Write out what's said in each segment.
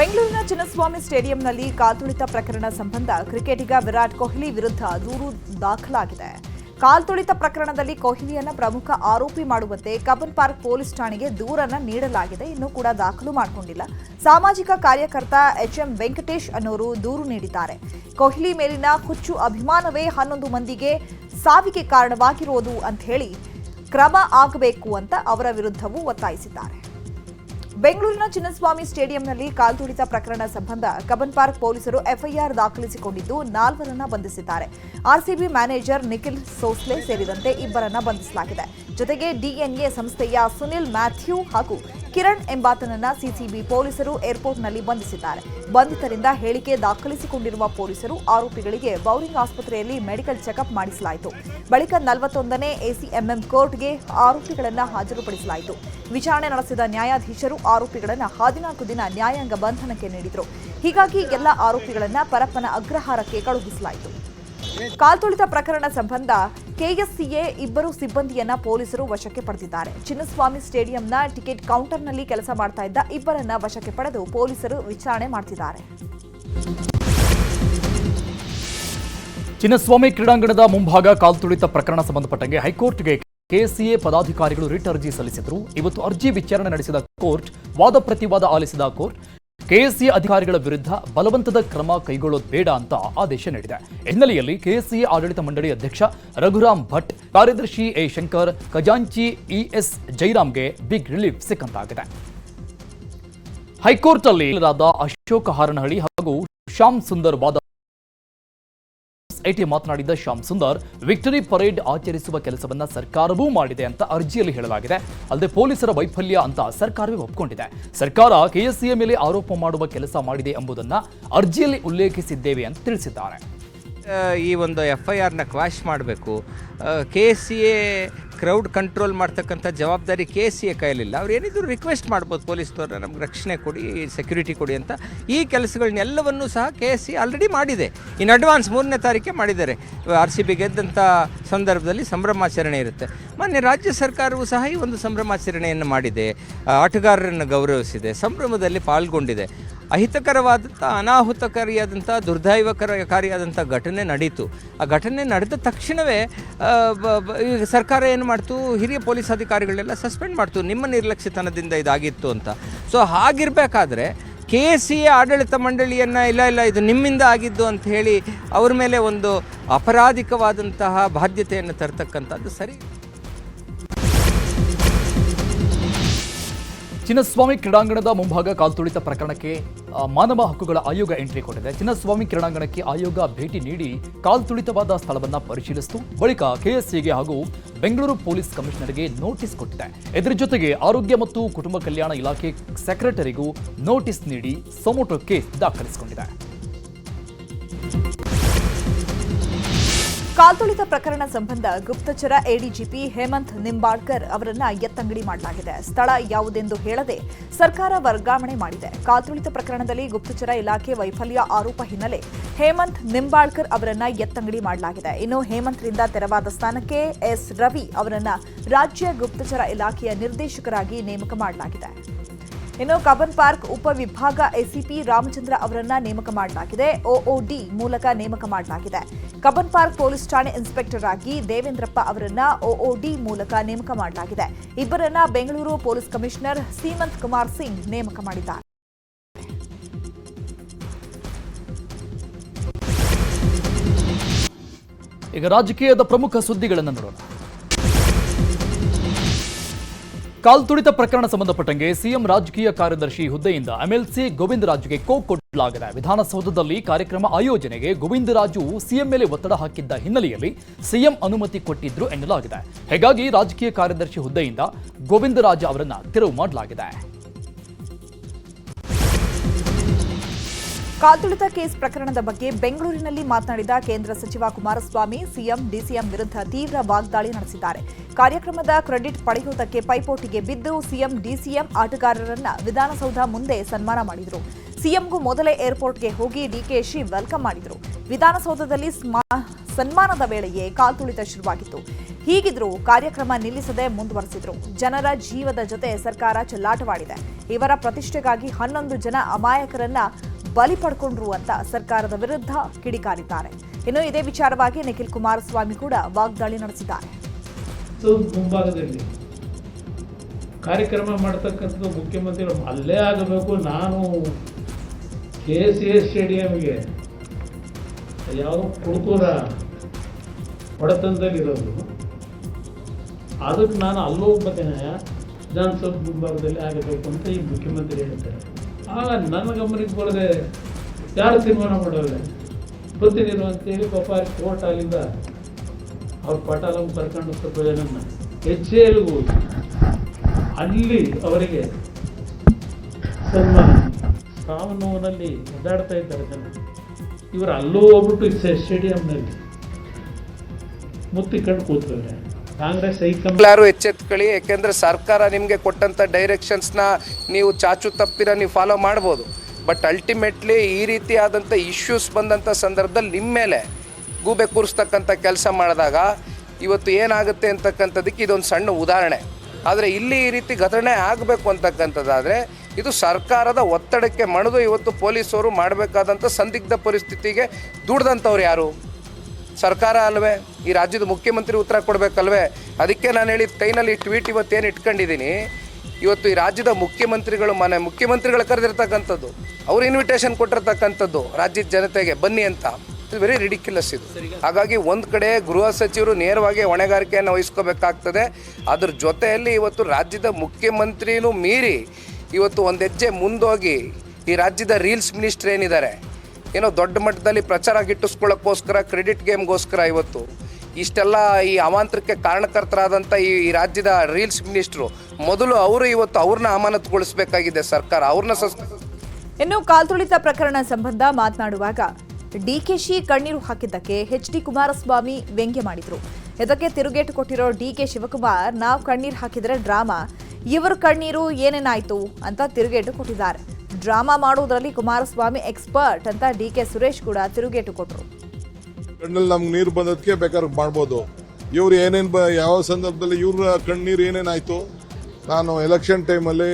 ಬೆಂಗಳೂರಿನ ಚಿನ್ನಸ್ವಾಮಿ ಸ್ಟೇಡಿಯಂನಲ್ಲಿ ಕಾಲ್ತುಳಿತ ಪ್ರಕರಣ ಸಂಬಂಧ ಕ್ರಿಕೆಟಿಗ ವಿರಾಟ್ ಕೊಹ್ಲಿ ವಿರುದ್ಧ ದೂರು ದಾಖಲಾಗಿದೆ. ಕಾಲ್ತುಳಿತ ಪ್ರಕರಣದಲ್ಲಿ ಕೊಹ್ಲಿಯನ್ನು ಪ್ರಮುಖ ಆರೋಪಿ ಮಾಡುವಂತೆ ಕಬ್ಬನ್ ಪಾರ್ಕ್ ಪೊಲೀಸ್ ಠಾಣೆಗೆ ದೂರನ್ನ ನೀಡಲಾಗಿದೆ. ಇನ್ನೂ ಕೂಡ ದಾಖಲು ಮಾಡಿಕೊಂಡಿಲ್ಲ. ಸಾಮಾಜಿಕ ಕಾರ್ಯಕರ್ತ ಎಚ್ಎಂ ವೆಂಕಟೇಶ್ ಅನ್ನೋರು ದೂರು ನೀಡಿದ್ದಾರೆ. ಕೊಹ್ಲಿ ಮೇಲಿನ ಹುಚ್ಚು ಅಭಿಮಾನವೇ ಹನ್ನೊಂದು ಮಂದಿಗೆ ಸಾವಿಗೆ ಕಾರಣವಾಗಿರೋದು ಅಂತ ಹೇಳಿ ಕ್ರಮ ಆಗಬೇಕು ಅಂತ ಅವರ ವಿರುದ್ಧವೂ ಒತ್ತಾಯಿಸಿದ್ದಾರೆ. ಬೆಂಗಳೂರಿನ ಚಿನ್ನಸ್ವಾಮಿ ಸ್ಟೇಡಿಯಂನಲ್ಲಿ ಕಾಲ್ತುಳಿತ ಪ್ರಕರಣ ಸಂಬಂಧ ಕಬನ್ ಪಾರ್ಕ್ ಪೊಲೀಸರು ಎಫ್ಐಆರ್ ದಾಖಲಿಸಿಕೊಂಡಿದ್ದು ನಾಲ್ವರನ್ನ ಬಂಧಿಸಿದ್ದಾರೆ. ಆರ್ಸಿಬಿ ಮ್ಯಾನೇಜರ್ ನಿಖಿಲ್ ಸೋಸ್ಲೆ ಸೇರಿದಂತೆ ಇಬ್ಬರನ್ನ ಬಂಧಿಸಲಾಗಿದೆ. ಜೊತೆಗೆ ಡಿಎನ್ಎ ಸಂಸ್ಥೆಯ ಸುನಿಲ್ ಮ್ಯಾಥ್ಯೂ ಹಾಗೂ ಕಿರಣ್ ಎಂಬಾತನನ್ನ ಸಿಸಿಬಿ ಪೊಲೀಸರು ಏರ್ಪೋರ್ಟ್ನಲ್ಲಿ ಬಂಧಿಸಿದ್ದಾರೆ. ಬಂಧಿತರಿಂದ ಹೇಳಿಕೆ ದಾಖಲಿಸಿಕೊಂಡಿರುವ ಪೊಲೀಸರು ಆರೋಪಿಗಳಿಗೆ ಬೌರಿಂಗ್ ಆಸ್ಪತ್ರೆಯಲ್ಲಿ ಮೆಡಿಕಲ್ ಚೆಕಪ್ ಮಾಡಿಸಲಾಯಿತು. ಬಳಿಕ ನಲವತ್ತೊಂದನೇ ಎಸಿಎಂಎಂ ಕೋರ್ಟ್ಗೆ ಆರೋಪಿಗಳನ್ನು ಹಾಜರುಪಡಿಸಲಾಯಿತು. ವಿಚಾರಣೆ ನಡೆಸಿದ ನ್ಯಾಯಾಧೀಶರು ಆರೋಪಿಗಳನ್ನು ಹದಿನಾಲ್ಕು ದಿನ ನ್ಯಾಯಾಂಗ ಬಂಧನಕ್ಕೆ ನೀಡಿದರು. ಹೀಗಾಗಿ ಎಲ್ಲ ಆರೋಪಿಗಳನ್ನು ಪರಪ್ಪನ ಅಗ್ರಹಾರಕ್ಕೆ ಕಳುಹಿಸಲಾಯಿತು. ಕಾಲ್ತುಳಿತ ಪ್ರಕರಣ ಸಂಬಂಧ ಕೆಎಸ್ಸಿಎ ಇಬ್ಬರು ಸಿಬ್ಬಂದಿಯನ್ನ ಪೊಲೀಸರು ವಶಕ್ಕೆ ಪಡೆದಿದ್ದಾರೆ. ಚಿನ್ನಸ್ವಾಮಿ ಸ್ಟೇಡಿಯಂನ ಟಿಕೆಟ್ ಕೌಂಟರ್ನಲ್ಲಿ ಕೆಲಸ ಮಾಡ್ತಾ ಇದ್ದ ಇಬ್ಬರನ್ನ ವಶಕ್ಕೆ ಪಡೆದು ಪೊಲೀಸರು ವಿಚಾರಣೆ ಮಾಡ್ತಿದ್ದಾರೆ. ಚಿನ್ನಸ್ವಾಮಿ ಕ್ರೀಡಾಂಗಣದ ಮುಂಭಾಗ ಕಾಲ್ತುಳಿತ ಪ್ರಕರಣ ಸಂಬಂಧಪಟ್ಟಂತೆ ಹೈಕೋರ್ಟ್ಗೆ ಕೆಸಿಎ ಪದಾಧಿಕಾರಿಗಳು ರಿಟ್ ಅರ್ಜಿ ಸಲ್ಲಿಸಿದರು. ಇವತ್ತು ಅರ್ಜಿ ವಿಚಾರಣೆ ನಡೆಸಿದ ಕೋರ್ಟ್ ವಾದ ಪ್ರತಿವಾದ ಆಲಿಸಿದ ಕೋರ್ಟ್ ಕೆಎಸ್ಸಿಎ ಅಧಿಕಾರಿಗಳ ವಿರುದ್ಧ ಬಲವಂತದ ಕ್ರಮ ಕೈಗೊಳ್ಳೋದು ಬೇಡ ಅಂತ ಆದೇಶ ನೀಡಿದೆ. ಹಿನ್ನೆಲೆಯಲ್ಲಿ ಕೆಎಸ್ಸಿ ಆಡಳಿತ ಮಂಡಳಿ ಅಧ್ಯಕ್ಷ ರಘುರಾಮ್ ಭಟ್, ಕಾರ್ಯದರ್ಶಿ ಎ ಶಂಕರ್, ಖಜಾಂಚಿ ಇಎಸ್ ಜೈರಾಮ್ಗೆ ಬಿಗ್ ರಿಲೀಫ್ ಸಿಕ್ಕಂತಾಗಿದೆ. ಹೈಕೋರ್ಟ್ ಅಲ್ಲಿ ಅಶೋಕ ಹಾರನಹಳ್ಳಿ ಹಾಗೂ ಶ್ಯಾಮ್ ಸುಂದರ್ ವಾದ ಐಟಿ ಮಾತನಾಡಿದ ಶ್ಯಾಮ್ ಸುಂದರ್, ವಿಕ್ಟರಿ ಪರೇಡ್ ಆಚರಿಸುವ ಕೆಲಸವನ್ನ ಸರ್ಕಾರವೂ ಮಾಡಿದೆ ಅಂತ ಅರ್ಜಿಯಲ್ಲಿ ಹೇಳಲಾಗಿದೆ. ಅಲ್ಲದೆ ಪೊಲೀಸರ ವೈಫಲ್ಯ ಅಂತ ಸರ್ಕಾರವೇ ಒಪ್ಪಿಕೊಂಡಿದೆ ಸರ್ಕಾರ ಕೆಎಸ್ಸಿಯ ಮೇಲೆ ಆರೋಪ ಮಾಡುವ ಕೆಲಸ ಮಾಡಿದೆ ಎಂಬುದನ್ನ ಅರ್ಜಿಯಲ್ಲಿ ಉಲ್ಲೇಖಿಸಿದ್ದೇವೆ ಅಂತ ತಿಳಿಸಿದ್ದಾರೆ. ಈ ಒಂದು ಎಫ್ ಐ ಆರ್ನ ಕ್ವಾಶ್ ಮಾಡಬೇಕು. K S C A crowd control ಮಾಡ್ತಕ್ಕಂಥ ಜವಾಬ್ದಾರಿ ಕೆ ಎಸ್ ಎ ಕೈಯಲ್ಲಿಲ್ಲ. ಅವ್ರು ಏನಿದ್ರು ರಿಕ್ವೆಸ್ಟ್ ಮಾಡ್ಬೋದು ಪೊಲೀಸ್ನವ್ರನ್ನ, ನಮ್ಗೆ ರಕ್ಷಣೆ ಕೊಡಿ ಸೆಕ್ಯೂರಿಟಿ ಕೊಡಿ ಅಂತ. ಈ ಕೆಲಸಗಳನ್ನೆಲ್ಲವನ್ನೂ ಸಹ ಕೆ ಎಸ್ ಸಿ ಆಲ್ರೆಡಿ ಮಾಡಿದೆ. ಇನ್ ಅಡ್ವಾನ್ಸ್ ಮೂರನೇ ತಾರೀಕೆ ಮಾಡಿದ್ದಾರೆ. ಆರ್ ಸಿ ಬಿ ಗೆದ್ದಂಥ ಸಂದರ್ಭದಲ್ಲಿ ಸಂಭ್ರಮಾಚರಣೆ ಇರುತ್ತೆ. ಮೊನ್ನೆ ರಾಜ್ಯ ಸರ್ಕಾರವು ಸಹ ಈ ಒಂದು ಸಂಭ್ರಮಾಚರಣೆಯನ್ನು ಮಾಡಿದೆ. ಆಟಗಾರರನ್ನು ಗೌರವಿಸಿದೆ. ಸಂಭ್ರಮದಲ್ಲಿ ಪಾಲ್ಗೊಂಡಿದೆ. ಅಹಿತಕರವಾದಂಥ, ಅನಾಹುತಕಾರಿಯಾದಂಥ ದುರ್ದೈವಕರಕಾರಿಯಾದಂಥ ಘಟನೆ ನಡೀತು. ಆ ಘಟನೆ ನಡೆದ ತಕ್ಷಣವೇ ಈಗ ಸರ್ಕಾರ ಏನು ಮಾಡ್ತು? ಹಿರಿಯ ಪೊಲೀಸ್ ಅಧಿಕಾರಿಗಳೆಲ್ಲ ಸಸ್ಪೆಂಡ್ ಮಾಡ್ತು. ನಿಮ್ಮ ನಿರ್ಲಕ್ಷ್ಯತನದಿಂದ ಇದಾಗಿತ್ತು ಅಂತ. ಸೊ, ಹಾಗಿರಬೇಕಾದ್ರೆ ಕೆ ಸಿ ಆಡಳಿತ ಮಂಡಳಿಯನ್ನು ಇಲ್ಲ ಇಲ್ಲ, ಇದು ನಿಮ್ಮಿಂದ ಆಗಿದ್ದು ಅಂತ ಹೇಳಿ, ಅವ್ರ ಮೇಲೆ ಒಂದು ಅಪರಾಧಿಕವಾದಂತಹ ಬಾಧ್ಯತೆಯನ್ನು ತರ್ತಕ್ಕಂಥದ್ದು ಸರಿ. ಚಿನ್ನಸ್ವಾಮಿ ಕ್ರೀಡಾಂಗಣದ ಮುಂಭಾಗ ಕಾಲ್ತುಳಿತ ಪ್ರಕರಣಕ್ಕೆ ಮಾನವ ಹಕ್ಕುಗಳ ಆಯೋಗ ಎಂಟ್ರಿ ಕೊಟ್ಟಿದೆ. ಚಿನ್ನಸ್ವಾಮಿ ಕ್ರೀಡಾಂಗಣಕ್ಕೆ ಆಯೋಗ ಭೇಟಿ ನೀಡಿ ಕಾಲ್ತುಳಿತವಾದ ಸ್ಥಳವನ್ನು ಪರಿಶೀಲಿಸಿತು. ಬಳಿಕ ಕೆಎಸ್ಸಿಗೆ ಹಾಗೂ ಬೆಂಗಳೂರು ಪೊಲೀಸ್ ಕಮಿಷನರ್ಗೆ ನೋಟಿಸ್ ಕೊಟ್ಟಿದೆ. ಇದರ ಜೊತೆಗೆ ಆರೋಗ್ಯ ಮತ್ತು ಕುಟುಂಬ ಕಲ್ಯಾಣ ಇಲಾಖೆ ಸೆಕ್ರೆಟರಿಗೂ ನೋಟಿಸ್ ನೀಡಿ ಸೊಮೋಟೋ ಕೇಸ್ ದಾಖಲಿಸಿಕೊಂಡಿದೆ. ಕಾಲ್ತುಳಿತ ಪ್ರಕರಣ ಸಂಬಂಧ ಗುಪ್ತಚರ ಎಡಿಜಿಪಿ ಹೇಮಂತ್ ನಿಂಬಾಳ್ಕರ್ ಅವರನ್ನ ಎತ್ತಂಗಡಿ ಮಾಡಲಾಗಿದೆ. ಸ್ಥಳ ಯಾವುದೆಂದು ಹೇಳದೆ ಸರ್ಕಾರ ವರ್ಗಾವಣೆ ಮಾಡಿದೆ. ಕಾಲ್ತುಳಿತ ಪ್ರಕರಣದಲ್ಲಿ ಗುಪ್ತಚರ ಇಲಾಖೆ ವೈಫಲ್ಯ ಆರೋಪ ಹಿನ್ನೆಲೆ ಹೇಮಂತ್ ನಿಂಬಾಳ್ಕರ್ ಅವರನ್ನ ಎತ್ತಂಗಡಿ ಮಾಡಲಾಗಿದೆ. ಇನ್ನು ಹೇಮಂತ್ರಿಂದ ತೆರವಾದ ಸ್ಥಾನಕ್ಕೆ ಎಸ್ ರವಿ ಅವರನ್ನ ರಾಜ್ಯ ಗುಪ್ತಚರ ಇಲಾಖೆಯ ನಿರ್ದೇಶಕರಾಗಿ ನೇಮಕ ಮಾಡಲಾಗಿದೆ. ಇನ್ನು ಕಬ್ಬನ್ ಪಾರ್ಕ್ ಉಪವಿಭಾಗ ಎಸಿಪಿ ರಾಮಚಂದ್ರ ಅವರನ್ನ ನೇಮಕ ಮಾಡಲಾಗಿದೆ. ಒಒಡಿ ಮೂಲಕ ನೇಮಕ ಮಾಡಲಾಗಿದೆ. ಕಬ್ಬನ್ ಪಾರ್ಕ್ ಪೊಲೀಸ್ ಠಾಣೆ ಇನ್ಸ್ಪೆಕ್ಟರ್ ಆಗಿ ದೇವೇಂದ್ರಪ್ಪ ಅವರನ್ನ ಒಒಡಿ ಮೂಲಕ ನೇಮಕ ಮಾಡಲಾಗಿದೆ. ಇಬ್ಬರನ್ನ ಬೆಂಗಳೂರು ಪೊಲೀಸ್ ಕಮಿಷನರ್ ಸೀಮಂತ್ ಕುಮಾರ್ ಸಿಂಗ್ ನೇಮಕ ಮಾಡಿದ್ದಾರೆ. ಈಗ ರಾಜಕೀಯದ ಪ್ರಮುಖ ಸುದ್ದಿಗಳನ್ನು ನೋಡೋಣ. ಕಾಲ್ತುಳಿತ ಪ್ರಕರಣ ಸಂಬಂಧಪಟ್ಟಂಗೆ ಸಿಎಂ ರಾಜಕೀಯ ಕಾರ್ಯದರ್ಶಿ ಹುದ್ದೆಯಿಂದ ಎಂಎಲ್ಸಿ ಗೋವಿಂದರಾಜುಗೆ ಕೋ ಕೊಡಲಾಗಿದೆ ವಿಧಾನಸೌಧದಲ್ಲಿ ಕಾರ್ಯಕ್ರಮ ಆಯೋಜನೆಗೆ ಗೋವಿಂದರಾಜು ಸಿಎಂ ಮೇಲೆ ಒತ್ತಡ ಹಾಕಿದ್ದ ಹಿನ್ನೆಲೆಯಲ್ಲಿ ಸಿಎಂ ಅನುಮತಿ ಕೊಟ್ಟಿದ್ರು ಎನ್ನಲಾಗಿದೆ. ಹೀಗಾಗಿ ರಾಜಕೀಯ ಕಾರ್ಯದರ್ಶಿ ಹುದ್ದೆಯಿಂದ ಗೋವಿಂದರಾಜು ಅವರನ್ನ ತೆರವು ಮಾಡಲಾಗಿದೆ. ಕಾಲ್ತುಳಿತ ಕೇಸ್ ಪ್ರಕರಣದ ಬಗ್ಗೆ ಬೆಂಗಳೂರಿನಲ್ಲಿ ಮಾತನಾಡಿದ ಕೇಂದ್ರ ಸಚಿವ ಕುಮಾರಸ್ವಾಮಿ, ಸಿಎಂ, ಡಿಸಿಎಂ ವಿರುದ್ಧ ತೀವ್ರ ವಾಗ್ದಾಳಿ ನಡೆಸಿದ್ದಾರೆ. ಕಾರ್ಯಕ್ರಮದ ಕ್ರೆಡಿಟ್ ಪಡೆಯುವುದಕ್ಕೆ ಪೈಪೋಟಿಗೆ ಬಿದ್ದು ಸಿಎಂ, ಡಿಸಿಎಂ ಆಟಗಾರರನ್ನ ವಿಧಾನಸೌಧ ಮುಂದೆ ಸನ್ಮಾನ ಮಾಡಿದರು. ಸಿಎಂಗೂ ಮೊದಲೇ ಏರ್ಪೋರ್ಟ್ಗೆ ಹೋಗಿ ಡಿಕೆಶಿ ವೆಲ್ಕಮ್ ಮಾಡಿದರು. ವಿಧಾನಸೌಧದಲ್ಲಿ ಸನ್ಮಾನದ ವೇಳೆಯೇ ಕಾಲ್ತುಳಿತ ಶುರುವಾಗಿತ್ತು. ಹೀಗಿದ್ರೂ ಕಾರ್ಯಕ್ರಮ ನಿಲ್ಲಿಸದೆ ಮುಂದುವರೆಸಿದ್ರು. ಜನರ ಜೀವದ ಜೊತೆ ಸರ್ಕಾರ ಚೆಲ್ಲಾಟವಾಡಿದೆ. ಇವರ ಪ್ರತಿಷ್ಠೆಗಾಗಿ ಹನ್ನೊಂದು ಜನ ಅಮಾಯಕರನ್ನ ಬಲಿ ಪಡ್ಕೊಂಡ್ರು ಅಂತ ಸರ್ಕಾರದ ವಿರುದ್ಧ ಕಿಡಿಕಾರಿದ್ದಾರೆ. ಇನ್ನು ಇದೇ ವಿಚಾರವಾಗಿ ನಿಖಿಲ್ ಕುಮಾರಸ್ವಾಮಿ ಕೂಡ ವಾಗ್ದಾಳಿ ನಡೆಸಿದ್ದಾರೆ. ಮುಂಭಾಗದಲ್ಲಿ ಕಾರ್ಯಕ್ರಮ ಮಾಡ್ತಕ್ಕಂಥದ್ದು ಮುಖ್ಯಮಂತ್ರಿಗಳು ಅಲ್ಲೇ ಆಗಬೇಕು. ನಾನು ಕೆ ಸಿ ಎಸ್ ಸ್ಟೇಡಿಯಂಗೆ ಯಾವ ಕುಡುಕೂರ ಹೊಡೆತನದಲ್ಲಿರೋದು, ಅದಕ್ಕೆ ನಾನು ಅಲ್ಲೂ ಬರ್ತೇನೆ ವಿಧಾನಸಭೆ ಮುಂಭಾಗದಲ್ಲಿ ಆಗಬೇಕು ಅಂತ ಈ ಮುಖ್ಯಮಂತ್ರಿ ಹೇಳ್ತಾರೆ. ಆಗ ನನ್ನ ಗಮನಕ್ಕೆ ಬರದೆ ಯಾರು ತೀರ್ಮಾನ ಮಾಡೋರೆ ಬರ್ತೀನಿರು ಅಂತೇಳಿ ಪಾಪ ಕೋರ್ಟ್ ಅಲ್ಲಿಂದ ಅವ್ರ ಪಟಾಲಂ ಕರ್ಕೊಂಡು ಸ್ವಲ್ಪ ಜನನ್ನ ಎಚ್ ಅಲ್ಲಿ ಅವರಿಗೆ ತಮ್ಮ ಸಾವು ನೋವಿನಲ್ಲಿ ಒದ್ದಾಡ್ತಾ ಇದ್ದಾರೆ ಜನ. ಇವರು ಅಲ್ಲೂ ಹೋಗ್ಬಿಟ್ಟು ಸ್ಟೇಡಿಯಂನಲ್ಲಿ ಸ್ಟೇಡಿಯಂನಲ್ಲಿ ಮುತ್ತಿಕೊಂಡು ಕೂತ್ಕೊಂಡ್ರೆ. ಕಾಂಗ್ರೆಸ್ ಎಲ್ಲರೂ ಎಚ್ಚೆತ್ಕೊಳ್ಳಿ ಯಾಕೆಂದರೆ ಸರ್ಕಾರ ನಿಮಗೆ ಕೊಟ್ಟಂಥ ಡೈರೆಕ್ಷನ್ಸ್ನ ನೀವು ಚಾಚು ತಪ್ಪಿರ ನೀವು ಫಾಲೋ ಮಾಡ್ಬೋದು. ಬಟ್ ಅಲ್ಟಿಮೇಟ್ಲಿ ಈ ರೀತಿಯಾದಂಥ ಇಶ್ಯೂಸ್ ಬಂದಂಥ ಸಂದರ್ಭದಲ್ಲಿ ನಿಮ್ಮ ಮೇಲೆ ಗೂಬೆ ಕೂರಿಸ್ತಕ್ಕಂಥ ಕೆಲಸ ಮಾಡಿದಾಗ ಇವತ್ತು ಏನಾಗುತ್ತೆ ಅಂತಕ್ಕಂಥದ್ದಕ್ಕೆ ಇದೊಂದು ಸಣ್ಣ ಉದಾಹರಣೆ. ಆದರೆ ಇಲ್ಲಿ ಈ ರೀತಿ ಘಟನೆ ಆಗಬೇಕು ಅಂತಕ್ಕಂಥದ್ದಾದರೆ ಇದು ಸರ್ಕಾರದ ಒತ್ತಡಕ್ಕೆ ಮಣಿದು ಇವತ್ತು ಪೊಲೀಸರು ಮಾಡಬೇಕಾದಂಥ ಸಂದಿಗ್ಧ ಪರಿಸ್ಥಿತಿಗೆ ದುಡ್ದಂಥವ್ರು ಯಾರು? ಸರ್ಕಾರ ಅಲ್ವೇ? ಈ ರಾಜ್ಯದ ಮುಖ್ಯಮಂತ್ರಿ ಉತ್ತರ ಕೊಡಬೇಕಲ್ವೇ? ಅದಕ್ಕೆ ನಾನು ಹೇಳಿ ಕೈನಲ್ಲಿ ಟ್ವೀಟ್ ಇವತ್ತೇನು ಇಟ್ಕೊಂಡಿದ್ದೀನಿ ಇವತ್ತು ಈ ರಾಜ್ಯದ ಮುಖ್ಯಮಂತ್ರಿಗಳು ಮನೆ ಮುಖ್ಯಮಂತ್ರಿಗಳು ಕರೆದಿರ್ತಕ್ಕಂಥದ್ದು, ಅವ್ರು ಇನ್ವಿಟೇಷನ್ ಕೊಟ್ಟಿರ್ತಕ್ಕಂಥದ್ದು ರಾಜ್ಯದ ಜನತೆಗೆ ಬನ್ನಿ ಅಂತ. ಇದು ವೆರಿ ರಿಡಿಕ್ಯುಲಸ್ ಇದು. ಹಾಗಾಗಿ ಒಂದು ಕಡೆ ಗೃಹ ಸಚಿವರು ನೇರವಾಗಿ ಹೊಣೆಗಾರಿಕೆಯನ್ನು ವಹಿಸ್ಕೋಬೇಕಾಗ್ತದೆ. ಅದ್ರ ಜೊತೆಯಲ್ಲಿ ಇವತ್ತು ರಾಜ್ಯದ ಮುಖ್ಯಮಂತ್ರಿನೂ ಮೀರಿ ಇವತ್ತು ಒಂದು ಹೆಜ್ಜೆ ಮುಂದೋಗಿ ಈ ರಾಜ್ಯದ ರೀಲ್ಸ್ ಮಿನಿಸ್ಟ್ರ್ ಏನಿದ್ದಾರೆ ಏನೋ ದೊಡ್ಡ ಮಟ್ಟದಲ್ಲಿ ಪ್ರಚಾರ ಗಿಟ್ಟಿಸ್ಕೊಳ್ಳೋಕ್ಕೋಸ್ಕರ ಕ್ರೆಡಿಟ್ ಗೇಮ್ಗೋಸ್ಕರ ಇವತ್ತು. ಇಷ್ಟೆಲ್ಲ ಈ ಅವಾಂತರಕ್ಕೆ ಕಾರಣಕರ್ತರಾದಂಥ ಈ ರಾಜ್ಯದ ರೀಲ್ಸ್ ಮಿನಿಸ್ಟ್ರು, ಮೊದಲು ಅವರು ಇವತ್ತು ಅವ್ರನ್ನ ಅಮಾನತುಗೊಳಿಸಬೇಕಾಗಿದೆ ಸರ್ಕಾರ, ಅವ್ರನ್ನ ಸಸ್ ಇನ್ನು ಕಾಲ್ತುಳಿತ ಪ್ರಕರಣ ಸಂಬಂಧ ಮಾತನಾಡುವಾಗ ಡಿಕೆಶಿ ಕಣ್ಣೀರು ಹಾಕಿದ್ದಕ್ಕೆ ಎಚ್ ಡಿ ಕುಮಾರಸ್ವಾಮಿ ವ್ಯಂಗ್ಯ ಮಾಡಿದ್ರು. ಇದಕ್ಕೆ ತಿರುಗೇಟು ಕೊಟ್ಟಿರೋ ಡಿ ಕೆ ಶಿವಕುಮಾರ್, ನಾವು ಕಣ್ಣೀರು ಹಾಕಿದರೆ ಡ್ರಾಮಾ, ಇವರು ಕಣ್ಣೀರು ಏನೇನಾಯಿತು ಅಂತ ತಿರುಗೇಟು ಕೊಟ್ಟಿದ್ದಾರೆ. ಡ್ರಾಮಾ ಮಾಡುವುದರಲ್ಲಿ ಕುಮಾರಸ್ವಾಮಿ ಎಕ್ಸ್ಪರ್ಟ್ ಅಂತ ಡಿ ಕೆ ಸುರೇಶ್ ಕೂಡ ತಿರುಗೇಟು ಕೊಟ್ಟರು ಕಣ್ಣಲ್ಲಿ ನಮ್ಗೆ ನೀರು ಬಂದದಕ್ಕೆ ಬೇಕಾದ್ರೆ ಮಾಡ್ಬೋದು. ಇವ್ರು ಏನೇನು ಬ ಯಾವ ಸಂದರ್ಭದಲ್ಲಿ ಇವ್ರ ಕಣ್ಣೀರು ಏನೇನಾಯ್ತು? ನಾನು ಎಲೆಕ್ಷನ್ ಟೈಮಲ್ಲಿ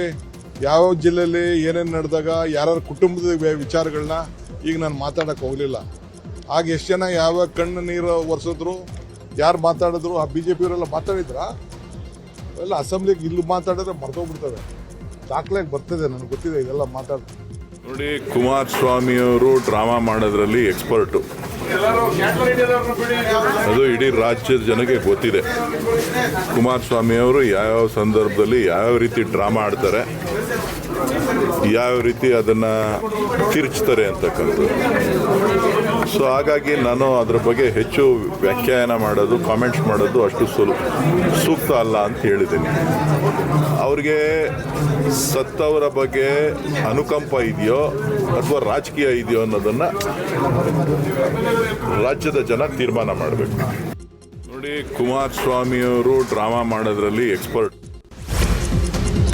ಯಾವ ಜಿಲ್ಲೆಯಲ್ಲಿ ಏನೇನು ನಡೆದಾಗ ಯಾರ್ಯಾರ ಕುಟುಂಬದ ವಿಚಾರಗಳನ್ನ ಈಗ ನಾನು ಮಾತಾಡಕ್ಕೆ ಹೋಗಲಿಲ್ಲ. ಆಗ ಎಷ್ಟು ಜನ ಯಾವ ಕಣ್ಣು ನೀರು ಒರೆಸಿದ್ರು, ಯಾರು ಮಾತಾಡಿದ್ರು, ಆ ಬಿ ಜೆ ಪಿಯವರೆಲ್ಲ ಮಾತಾಡಿದ್ರಾ? ಎಲ್ಲ ಅಸೆಂಬ್ಲಿಗೆ ಇಲ್ಲಿ ಮಾತಾಡಿದ್ರೆ ಮರ್ತೋಗ್ಬಿಡ್ತದೆ ದಾಖಲೆಗೆ ಬರ್ತದೆ, ನನಗೆ ಗೊತ್ತಿದೆ, ಇದೆಲ್ಲ ಮಾತಾಡ್ತೀನಿ. ನೋಡಿ, ಕುಮಾರಸ್ವಾಮಿಯವರು ಡ್ರಾಮಾ ಮಾಡೋದ್ರಲ್ಲಿ ಎಕ್ಸ್ಪರ್ಟು ಅದು ಇಡೀ ರಾಜ್ಯದ ಜನಕ್ಕೆ ಗೊತ್ತಿದೆ. ಕುಮಾರಸ್ವಾಮಿಯವರು ಯಾವ್ಯಾವ ಸಂದರ್ಭದಲ್ಲಿ ಯಾವ ರೀತಿ ಡ್ರಾಮಾ ಆಡ್ತಾರೆ ಯಾವ ರೀತಿ ಅದನ್ನು ತಿರ್ಚ್ತಾರೆ ಅಂತಕ್ಕಂಥದ್ದು. ಸೊ ಹಾಗಾಗಿ ನಾನು ಅದರ ಬಗ್ಗೆ ಹೆಚ್ಚು ವ್ಯಾಖ್ಯಾನ ಮಾಡೋದು ಕಾಮೆಂಟ್ಸ್ ಮಾಡೋದು ಅಷ್ಟು ಸುಲ್, ಸೂಕ್ತ ಅಲ್ಲ ಅಂತ ಹೇಳಿದ್ದೀನಿ. ಅವ್ರಿಗೆ ಸತ್ತವರ ಬಗ್ಗೆ ಅನುಕಂಪ ಇದೆಯೋ ಅಥವಾ ರಾಜಕೀಯ ಇದೆಯೋ ಅನ್ನೋದನ್ನು ರಾಜ್ಯದ ಜನ ತೀರ್ಮಾನ ಮಾಡಬೇಕು. ನೋಡಿ, ಕುಮಾರಸ್ವಾಮಿಯವರು ಡ್ರಾಮಾ ಮಾಡೋದ್ರಲ್ಲಿ ಎಕ್ಸ್ಪರ್ಟ್